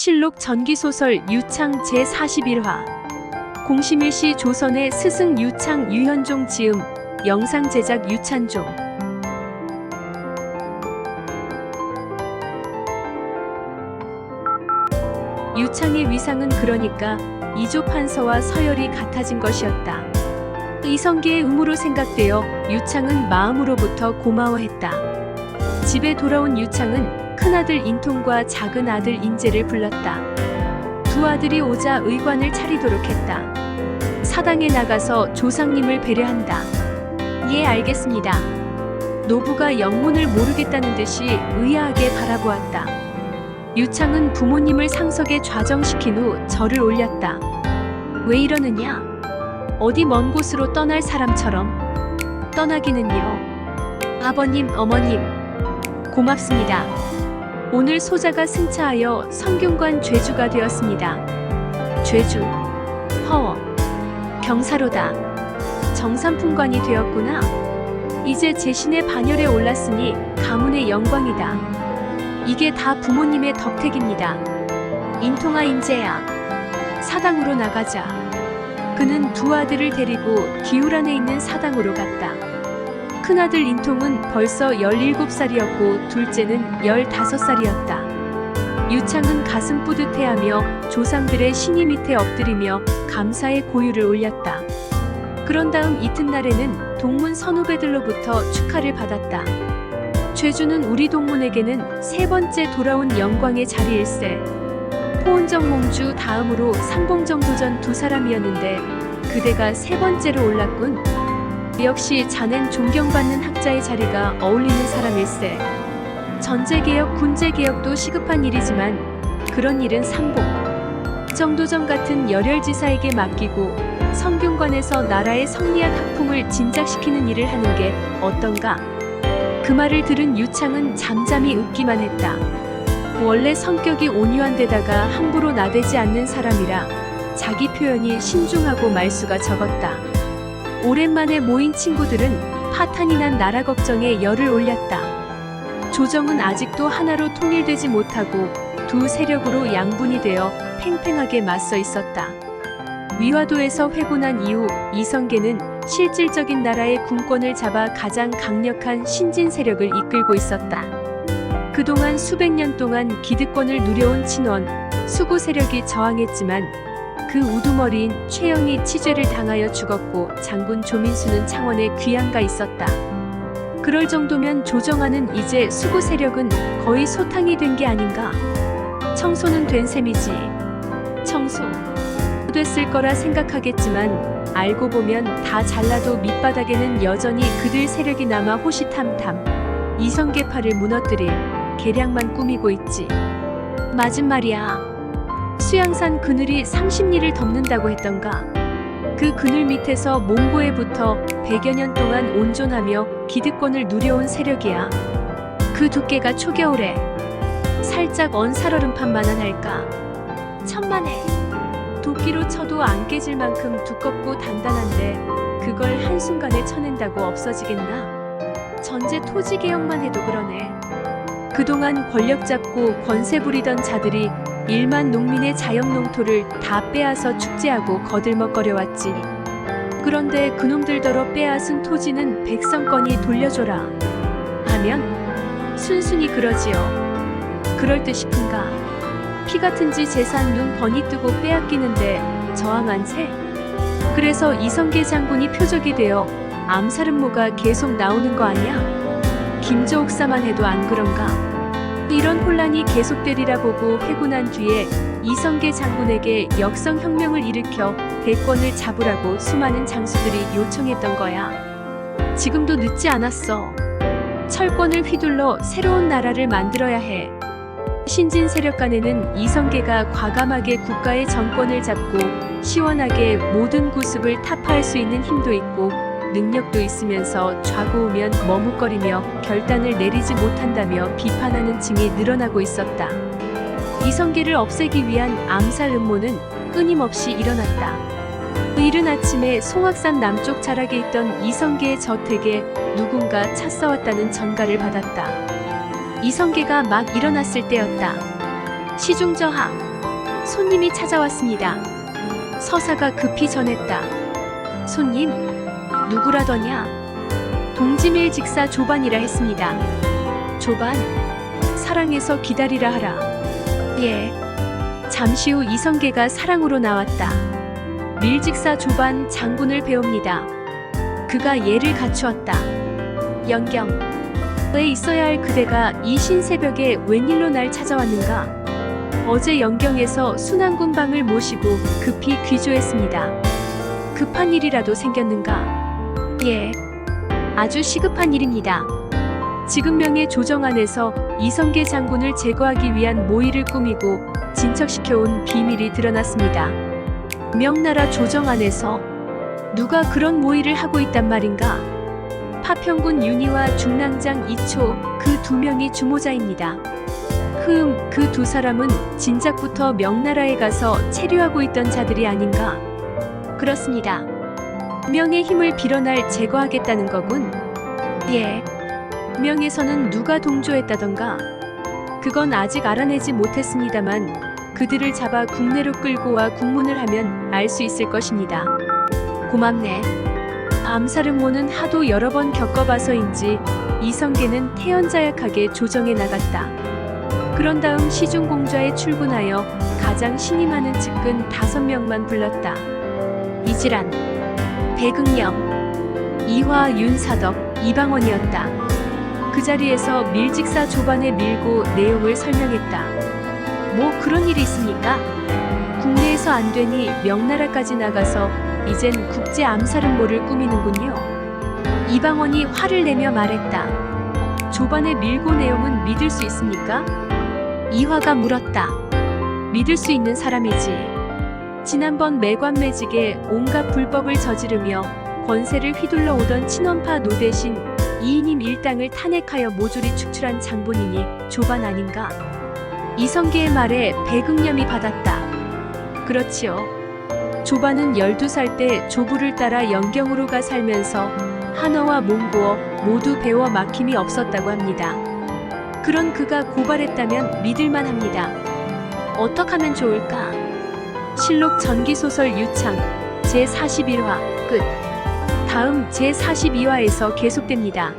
실록 전기소설 유창 제41화 공심일시 조선의 스승 유창 유현종 지음 영상 제작 유찬종 유창의 위상은 그러니까 이조 판서와 서열이 같아진 것이었다. 이성계의 의무로 생각되어 유창은 마음으로부터 고마워했다. 집에 돌아온 유창은 큰아들 인통과 작은 아들 인재를 불렀다. 두 아들이 오자 의관을 차리도록 했다. 사당에 나가서 조상님을 배려한다. 예, 알겠습니다. 노부가 영문을 모르겠다는 듯이 의아하게 바라보았다. 유창은 부모님을 상석에 좌정시킨 후 절을 올렸다. 왜 이러느냐? 어디 먼 곳으로 떠날 사람처럼 떠나기는요. 아버님, 어머님, 고맙습니다. 오늘 소자가 승차하여 성균관 죄주가 되었습니다. 죄주, 허, 경사로다. 정삼품관이 되었구나. 이제 제 신의 반열에 올랐으니 가문의 영광이다. 이게 다 부모님의 덕택입니다. 인통아 인재야. 사당으로 나가자. 그는 두 아들을 데리고 기울 안에 있는 사당으로 갔다. 큰아들 인통은 벌써 17살이었고 둘째는 15살이었다. 유창은 가슴 뿌듯해하며 조상들의 신이 밑에 엎드리며 감사의 고유를 올렸다. 그런 다음 이튿날에는 동문 선후배들로부터 축하를 받았다. 죄주는 우리 동문에게는 세 번째 돌아온 영광의 자리일세. 포은정 몽주 다음으로 상봉정도전 두 사람이었는데 그대가 세 번째로 올랐군. 역시 자넨 존경받는 학자의 자리가 어울리는 사람일세. 전제개혁, 군제개혁도 시급한 일이지만 그런 일은 상봉. 정도전 같은 열혈지사에게 맡기고 성균관에서 나라의 성리학 학풍을 진작시키는 일을 하는 게 어떤가? 그 말을 들은 유창은 잠잠히 웃기만 했다. 원래 성격이 온유한 데다가 함부로 나대지 않는 사람이라 자기 표현이 신중하고 말수가 적었다. 오랜만에 모인 친구들은 파탄이 난 나라 걱정에 열을 올렸다. 조정은 아직도 하나로 통일되지 못하고 두 세력으로 양분이 되어 팽팽하게 맞서 있었다. 위화도에서 회군한 이후 이성계는 실질적인 나라의 군권을 잡아 가장 강력한 신진 세력을 이끌고 있었다. 그동안 수백 년 동안 기득권을 누려온 친원, 수구 세력이 저항했지만 그 우두머리인 최영이 치죄를 당하여 죽었고 장군 조민수는 창원에 귀양가 있었다. 그럴 정도면 조정하는 이제 수구 세력은 거의 소탕이 된 게 아닌가. 청소는 된 셈이지. 청소. 됐을 거라 생각하겠지만 알고 보면 다 잘라도 밑바닥에는 여전히 그들 세력이 남아 호시탐탐 이성계파를 무너뜨릴 계략만 꾸미고 있지. 맞은 말이야. 수양산 그늘이 30리를 덮는다고 했던가. 그 그늘 밑에서 몽고에 붙어 100여 년 동안 온존하며 기득권을 누려온 세력이야. 그 두께가 초겨울에 살짝 언 살얼음판만한 할까. 천만에 도끼로 쳐도 안 깨질 만큼 두껍고 단단한데 그걸 한순간에 쳐낸다고 없어지겠나? 전제 토지 개혁만 해도 그러네. 그동안 권력 잡고 권세 부리던 자들이 일만 농민의 자연 농토를 다 빼앗아 축제하고 거들먹거려왔지. 그런데 그놈들더러 빼앗은 토지는 백성권이 돌려줘라. 하면 순순히 그러지요. 그럴 듯 싶은가. 피 같은지 재산 눈 번이 뜨고 빼앗기는데 저항한 새. 그래서 이성계 장군이 표적이 되어 암살 음모가 계속 나오는 거 아니야? 김조옥사만 해도 안 그런가? 이런 혼란이 계속되리라 보고 회군한 뒤에 이성계 장군에게 역성혁명을 일으켜 대권을 잡으라고 수많은 장수들이 요청했던 거야. 지금도 늦지 않았어. 철권을 휘둘러 새로운 나라를 만들어야 해. 신진 세력 간에는 이성계가 과감하게 국가의 정권을 잡고 시원하게 모든 구습을 타파할 수 있는 힘도 있고 능력도 있으면서 좌고우면 머뭇거리며 결단을 내리지 못한다며 비판하는 층이 늘어나고 있었다. 이성계를 없애기 위한 암살 음모는 끊임없이 일어났다. 이른 아침에 송악산 남쪽 자락에 있던 이성계의 저택에 누군가 찾싸웠다는 전가를 받았다. 이성계가 막 일어났을 때였다. 시중저하. 손님이 찾아왔습니다. 서사가 급히 전했다. 손님, 누구라더냐? 동지밀 직사 조반이라 했습니다. 조반, 사랑해서 기다리라 하라. 예. 잠시 후 이성계가 사랑으로 나왔다. 밀직사 조반 장군을 배웁니다. 그가 예를 갖추었다. 왜 있어야 할 그대가 이 신새벽에 웬일로 날 찾아왔는가? 어제 영경에서 순환군방을 모시고 급히 귀조했습니다. 급한 일이라도 생겼는가? 예, 아주 시급한 일입니다. 지금 명의 조정안에서 이성계 장군을 제거하기 위한 모의를 꾸미고 진척시켜온 비밀이 드러났습니다. 명나라 조정안에서 누가 그런 모의를 하고 있단 말인가? 파평군 윤희와 중랑장 이초 그 두 명이 주모자입니다. 흠, 그 두 사람은 진작부터 명나라에 가서 체류하고 있던 자들이 아닌가? 그렇습니다. 명의 힘을 빌어 날 제거하겠다는 거군. 예. 명에서는 누가 동조했다던가? 그건 아직 알아내지 못했습니다만 그들을 잡아 국내로 끌고 와 국문을 하면 알 수 있을 것입니다. 고맙네. 암살음모는 하도 여러 번 겪어봐서인지 이성계는 태연자약하게 조정해 나갔다. 그런 다음 시중공좌에 출근하여 가장 신임하는 측근 다섯 명만 불렀다. 이질환, 배극령, 이화, 윤사덕, 이방원이었다. 그 자리에서 밀직사 조반에 밀고 내용을 설명했다. 뭐 그런 일이 있습니까? 국내에서 안 되니 명나라까지 나가서 이젠 국제 암살음모를 꾸미는군요. 이방원이 화를 내며 말했다. 조반의 밀고 내용은 믿을 수 있습니까? 이화가 물었다. 믿을 수 있는 사람이지. 지난번 매관 매직에 온갖 불법을 저지르며 권세를 휘둘러 오던 친원파 노 대신 이인임 일당을 탄핵하여 모조리 축출한 장본인이 조반 아닌가? 이성계의 말에 배극념이 받았다. 그렇지요. 조반은 12살 때 조부를 따라 영경으로 가 살면서 한어와 몽고어 모두 배워 막힘이 없었다고 합니다. 그런 그가 고발했다면 믿을만 합니다. 어떻게 하면 좋을까? 실록 전기소설 유창 제41화 끝. 다음 제42화에서 계속됩니다.